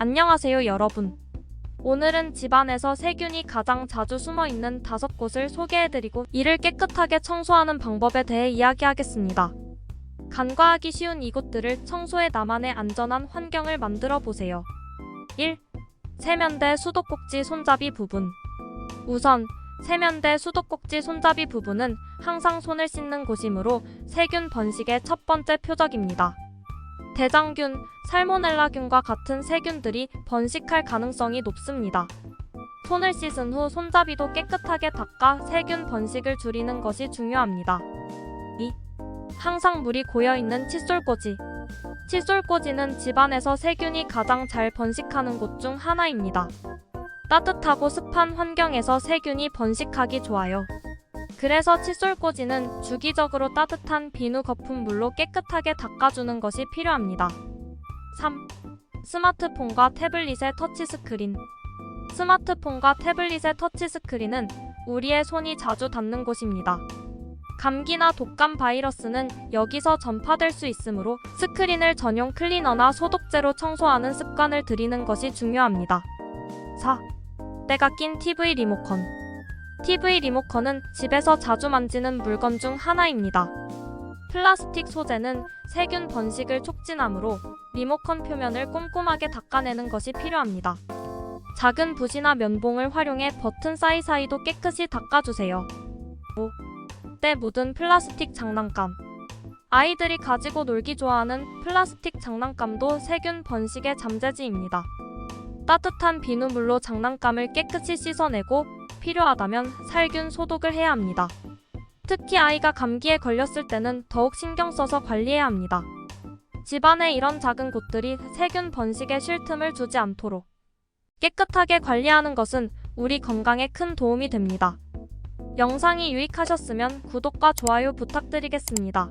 안녕하세요, 여러분. 오늘은 집안에서 세균이 가장 자주 숨어 있는 다섯 곳을 소개해드리고 이를 깨끗하게 청소하는 방법에 대해 이야기하겠습니다. 간과하기 쉬운 이곳들을 청소해 나만의 안전한 환경을 만들어 보세요. 1. 세면대 수도꼭지 손잡이 부분. 우선 세면대 수도꼭지 손잡이 부분은 항상 손을 씻는 곳이므로 세균 번식의 첫 번째 표적입니다. 대장균, 살모넬라균과 같은 세균들이 번식할 가능성이 높습니다. 손을 씻은 후 손잡이도 깨끗하게 닦아 세균 번식을 줄이는 것이 중요합니다. 2. 항상 물이 고여 있는 칫솔꽂이. 칫솔꽂이는 집안에서 세균이 가장 잘 번식하는 곳 중 하나입니다. 따뜻하고 습한 환경에서 세균이 번식하기 좋아요. 그래서 칫솔꽂이는 주기적으로 따뜻한 비누 거품 물로 깨끗하게 닦아주는 것이 필요합니다. 3. 스마트폰과 태블릿의 터치스크린. 스마트폰과 태블릿의 터치스크린은 우리의 손이 자주 닿는 곳입니다. 감기나 독감 바이러스는 여기서 전파될 수 있으므로 스크린을 전용 클리너나 소독제로 청소하는 습관을 들이는 것이 중요합니다. 4. 때가 낀 TV 리모컨. TV 리모컨은 집에서 자주 만지는 물건 중 하나입니다. 플라스틱 소재는 세균 번식을 촉진하므로 리모컨 표면을 꼼꼼하게 닦아내는 것이 필요합니다. 작은 붓이나 면봉을 활용해 버튼 사이사이도 깨끗이 닦아주세요. 5. 때 묻은 플라스틱 장난감. 아이들이 가지고 놀기 좋아하는 플라스틱 장난감도 세균 번식의 잠재지입니다. 따뜻한 비누물로 장난감을 깨끗이 씻어내고 필요하다면 살균 소독을 해야 합니다. 특히 아이가 감기에 걸렸을 때는 더욱 신경 써서 관리해야 합니다. 집안의 이런 작은 곳들이 세균 번식에 쉴 틈을 주지 않도록 깨끗하게 관리하는 것은 우리 건강에 큰 도움이 됩니다. 영상이 유익하셨으면 구독과 좋아요 부탁드리겠습니다.